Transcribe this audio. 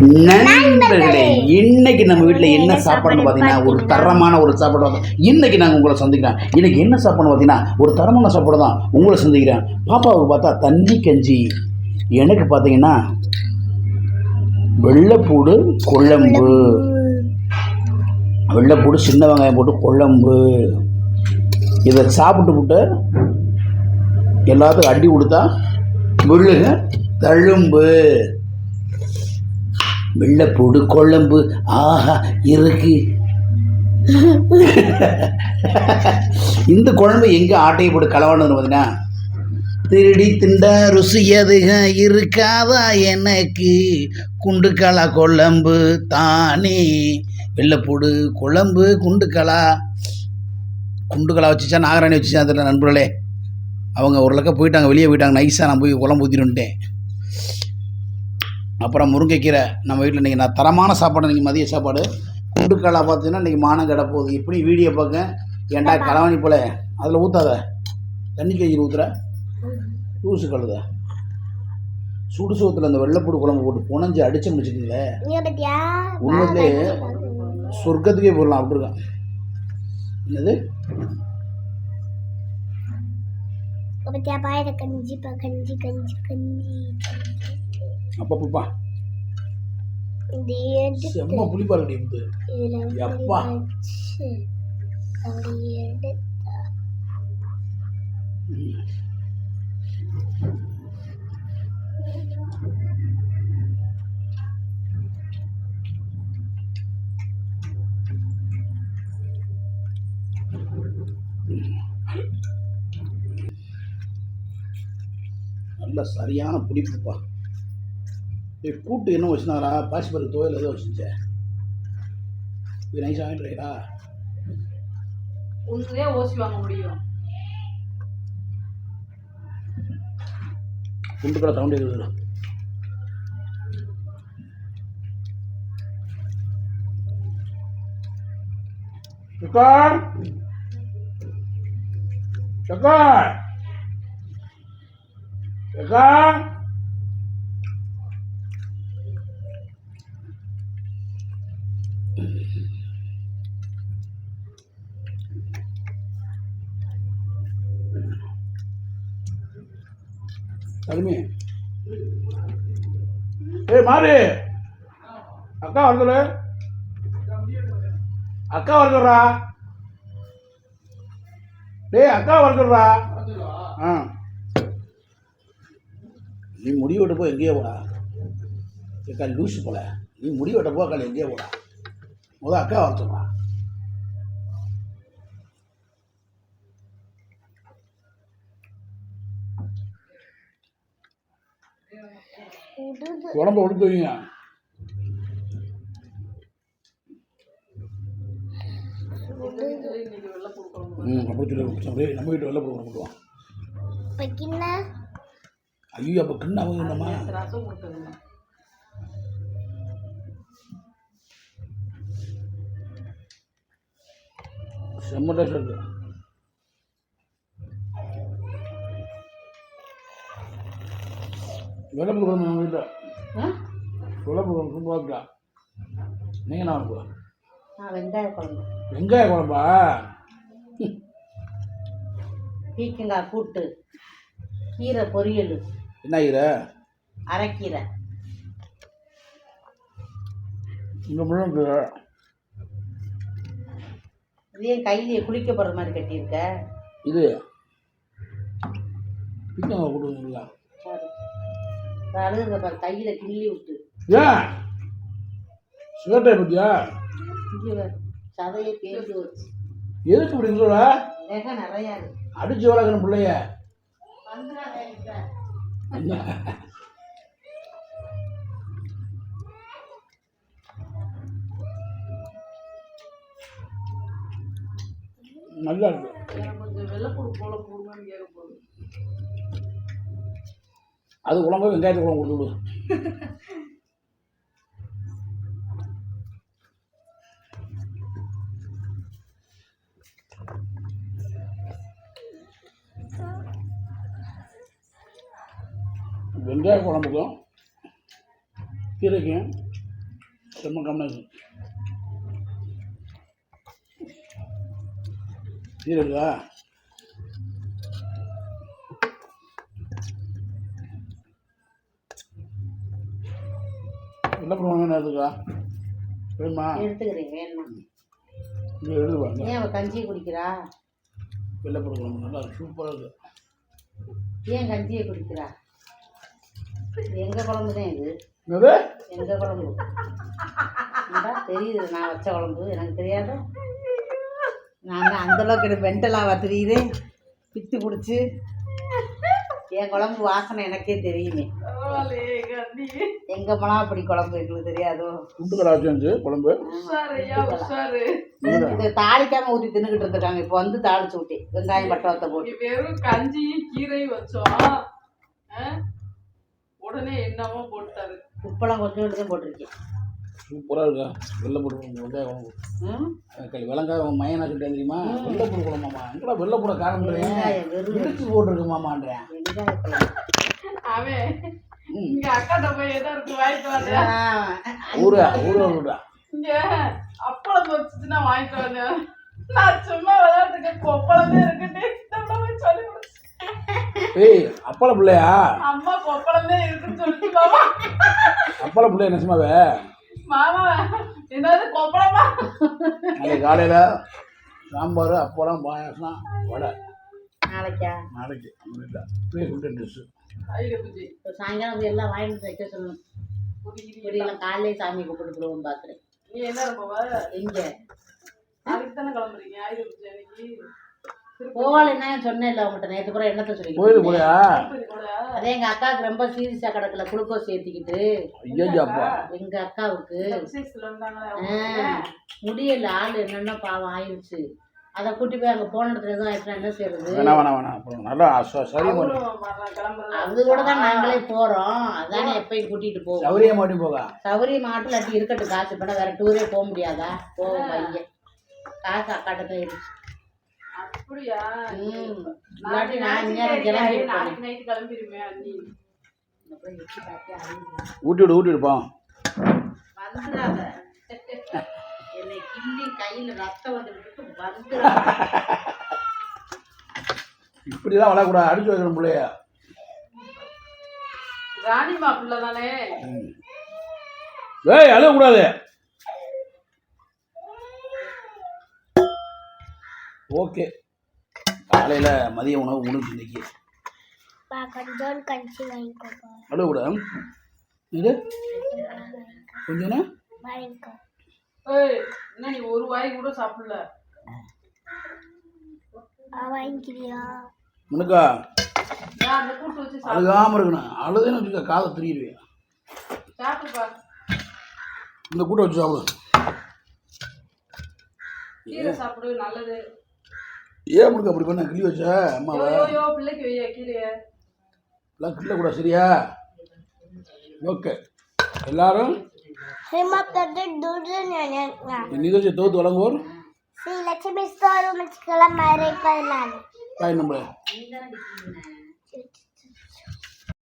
நண்பர்களே இன்னைக்கு நம்ம வீட்டில் என்ன சாப்பாடுன்னு பார்த்தீங்கன்னா ஒரு தரமான ஒரு சாப்பாடு இன்னைக்கு நாங்கள் உங்களை சந்திக்கிறோம் இன்னைக்கு என்ன சாப்பாடுன்னு பார்த்தீங்கன்னா ஒரு தரமான சாப்பாடு தான் உங்களை சந்திக்கிறேன். பாப்பாவுக்கு பார்த்தா தண்ணி கஞ்சி. எனக்கு பார்த்தீங்கன்னா வெள்ளைப்பூடு குழம்பு வெள்ளைப்பூடு சின்ன வெங்காயம் போட்டு குழம்பு இதை சாப்பிட்டு விட்டு எல்லாத்துக்கும் அடி கொடுத்தா விழுக தழும்பு. வெள்ளைப்பூடு குழம்பு. ஆஹா இருக்கு. இந்த குழம்பு எங்கே ஆட்டையை போட்டு கலவானு பார்த்தீங்கன்னா திருடி திண்டா ருசியதுக இருக்காதா எனக்கு? குண்டுக்கலா குழம்பு தானே. வெள்ளைப்பூடு குழம்பு குண்டுக்கலா. குண்டுக்கலா வச்சுச்சா நாகராணி வச்சுச்சா அதில் நண்பர்களே. அவங்க ஒரு போயிட்டாங்க வெளியே போயிட்டாங்க. நைஸாக நான் போய் குழம்பு ஊற்றிட்டு வந்துட்டேன். அப்புறம் முருங்கைக்கீரை. நம்ம வீட்டில் இன்றைக்கி நான் தரமான சாப்பாடு இன்றைக்கி மதிய சாப்பாடு. குண்டுக்கலா பார்த்தீங்கன்னா இன்றைக்கி மானம் கிட போகுது எப்படி வீடியோ பார்க்க ஏன்டா களவாணி போல. அதில் ஊற்றாத தண்ணி கஞ்சியில் ஊற்றுற லூசு கழுத. சுடு சோத்தில் அந்த வெள்ளைப்பூடு குழம்பு போட்டு புனஞ்சு அடிச்சு முடிச்சுக்கீங்களே. உண்மையிலே சொர்க்கத்துக்கே போடலாம் அப்படிருக்கான் என்னது? பாயிர கஞ்சி கஞ்சி கஞ்சி கஞ்சி. அப்பப்பப்பா செம்ம புளிப்பா இருக்கு இதுல எப்பா. நல்ல சரியான புளிப்புப்பா ஏய் கூட்டு என்ன வச்சுனாரா? பாசிப்பருப்பு துவையல் ஏதோ வச்சுச்சே இது நைஸாக வாங்கிட்டுறீங்களா உண்மையே ஓசி வாங்க முடியும். குண்டு கடை சவுண்ட் இருக்குது. சக்கர்! சக்கர்! சக்கர்! தருமி ஏய் மாறு. அக்கா வருதுல அக்கா வருதுடா டேய் அக்கா வருதுடா ஆ. நீ முடி வெட்ட போய் எங்கேயே போடா. ஏக்கா லூசு போல. நீ முடி வெட்ட போ அக்கா எங்கேயே போடா. முத அக்கா வர உடம்ப ஒடுத்து வைங்க. இன்னைக்கு வெள்ளை கொடுக்கணும் ம் அப்படி சொல்லி நம்ம வீட்டு பக்கின ஐயோ அப்போ கிண்ண அவங்க என்னம்மா? செம்ம டேஸ்ட் நம்ம வீட்டில். குழம்பு சூப்பராக இருக்கா நீங்கள் என்ன ஆ வெங்காய குழம்பு. வெங்காய குழம்பா? பீக்கங்காய் கூட்டு கீரை பொரியல் என்ன ஆகிற அரைக்கீரை. இங்கே முழுங்க. இதே கையிலேயே குளிக்க போகிற மாதிரி கட்டியிருக்க. இது. பிக்கங்காய் கொடுக்குறீங்களா பாரு கையில் கிள்ளி விட்டு. ஏன்? இங்கே பாரு சதையை பேசி வச்சு எதுக்கு இப்படி சொல்ற? வேக நிறையா அடிச்சு வளர்க்கணும் பிள்ளைய. நல்லா இருக்கு எனக்கு கொஞ்சம் வெள்ளை கொடு போல போடுங்கன்னு கேட்க போகுது அது குழம்பு வெங்காயத்து குழம்பு கொடுத்து விடு. வெங்காய குழம்புக்கும் கீரைக்கும் செம்ம காம்பினேஷன் சீரகா என்ன பண்ணுவாங்க நேரத்துக்கா வேணுமா? எடுத்துக்கிறேன் வேணுமா? இங்கே எழுதுவாங்க ஏன் அவள் கஞ்சி குடிக்கிறா? வெள்ளை போடுவாங்க நல்லா சூப்பராக இருக்குது ஏன் கஞ்சியை குடிக்கிறா? இது எங்க குழம்பு தான் இது? என்னது? எங்க குழம்பு? தெரியுது நான் வச்ச குழம்பு எனக்கு தெரியாதா. நான் தான் அந்த அளவுக்கு எனக்கு மென்டலாக தெரியுது. பித்து பிடிச்சி. என் குழம்பு வாசனை எனக்கே தெரியுமே. எங்க மிளகாப்பொடி குழம்பு எங்களுக்கு தெரியாதோ. குண்டு குழம்பு? இது தாளிக்காம ஊற்றி தின்னுக்கிட்டு இருந்திருக்காங்க இப்போ வந்து தாளிச்சு ஊட்டி வெங்காயம் பட்டை வத்த போட்டு. வெறும் கஞ்சியும் கீரையும் வச்சோம்? உடனே என்னமோ போட்டாரு. உப்பெல்லாம் கொஞ்சோண்டு தான் போட்டிருக்கேன். சூப்பராக இருக்கா வெள்ளை போட்டு வெங்காய குழம்பு ம்? கல் வெள்ளங்காய் மயனா சொல்லிட்டேன் தெரியுமா? வெள்ளை போட குழம்பாமா எங்கடா வெள்ளை போட காரம்ன்றேன் வெங்காயம் வெறும் இடிச்சு போட்டிருக்கு மாமான்றேன். ஊரா ஊரா இங்க அப்பளம் வச்சுச்சுன்னா வாங்கிட்டு வந்தேன். நான் சும்மா விளையாட்டுக்கு கொப்பளமே சொல்லி கொடுத்தேன். ஏய் அப்பள பிள்ளையா? அம்மா கொப்பளமே இருக்குன்னு சொல்லிட்டு அப்பள பிள்ளையா நெசமாவே மாமா என்னது கொப்பளமா? நாளைக்கு காலையில் சாம்பார் அப்பளம் பாயாசம் வடை. நாளைக்கா? நாளைக்கு இல்லை இப்போ சாயங்காலம் எல்லாம் வாங்கிட்டு வைக்க சொல்லணும். இப்படியெல்லாம் காலையிலே சாமி கும்பிட்டுருவோம் பார்க்குறேன் நீ என்ன எங்கே நாளைக்கு தானே கிளம்புறீங்க? ஆயுத பூஜை அன்னைக்கு? போகலைன்னா சொன்னேன் இல்லை அவங்ககிட்ட நேற்று கூட என்னத்த சொல்லி கோயிலுக்கு போலையா அதே எங்கள் அக்காவுக்கு ரொம்ப சீரியஸாக கிடக்கல குளுக்கோஸ் ஏற்றிக்கிட்டு ஐயோ அப்பா. எங்கள் அக்காவுக்கு. அவங்க முடியல ஆள் என்னென்ன பாவம் ஆயிடுச்சு அதை கூட்டி போய் அங்கே போன இடத்துல எதுவும் ஆயிடுச்சுன்னா என்ன செய்யறது? நல்லா சரி அது கூட தான் நாங்களே போகிறோம் அதானே எப்பயும் கூட்டிகிட்டு போவோம். சௌரியா மாட்டி போகா? சௌரியம் மாட்டில் இல்லாட்டி இருக்கட்டும் காசு பண்ண வேற டூரே போக முடியாதா? போவோம் பையன். காசு அக்காட்ட தான் இருக்கு அப்படியா? இல்லாட்டி நான் நாளைக்கு கிளம்பி நாளைக்கு நைட்டு கிளம்பிடுமே அண்ணி. ஊட்டி விடு ஊட்டி விடுப்பான் வந்துடாத. என்னை கிள்ளி கையில் ரத்தம் வந்துட்டு வந்துடாத. இப்படிலாம் வளரக்கூடாது. அடிச்சு வைக்கணும் பிள்ளைய. ராணி மாப்பிள்ள தானே? ஏய் அழுகக்கூடாது. ஓகே. காலையில் மதிய உணவு முடிஞ்சு இன்னைக்கு? வாங்கிக்கோப்பா அழுகக்கூடாது இது? கொஞ்சம் வாங்கிக்கோ ஏய் என்ன நீ ஒரு வாய் கூட சாப்பிடல? ஆ வாங்கிக்கிறியா? முனுக்கா அழுகாமல் இருக்கணும். அழுதுன்னு வச்சுக்க காதை சாப்பிடுப்பா இந்த கூட்டை வச்சு சாப்பிடு. கீரை சாப்பிடு நல்லது. ஏன் முடிக்க அப்படி பண்ண? கிளி வச்ச? அம்மாவை? எல்லாம் கிள்ள கூட சரியா? ஓகே. எல்லாரும்? நிகழ்ச்சியை தோத்து வழங்குவோர்? ஸ்ரீ லட்சுமி ஸ்டோர் கலாம் மறை பதினாலு பாய் நம்மளே.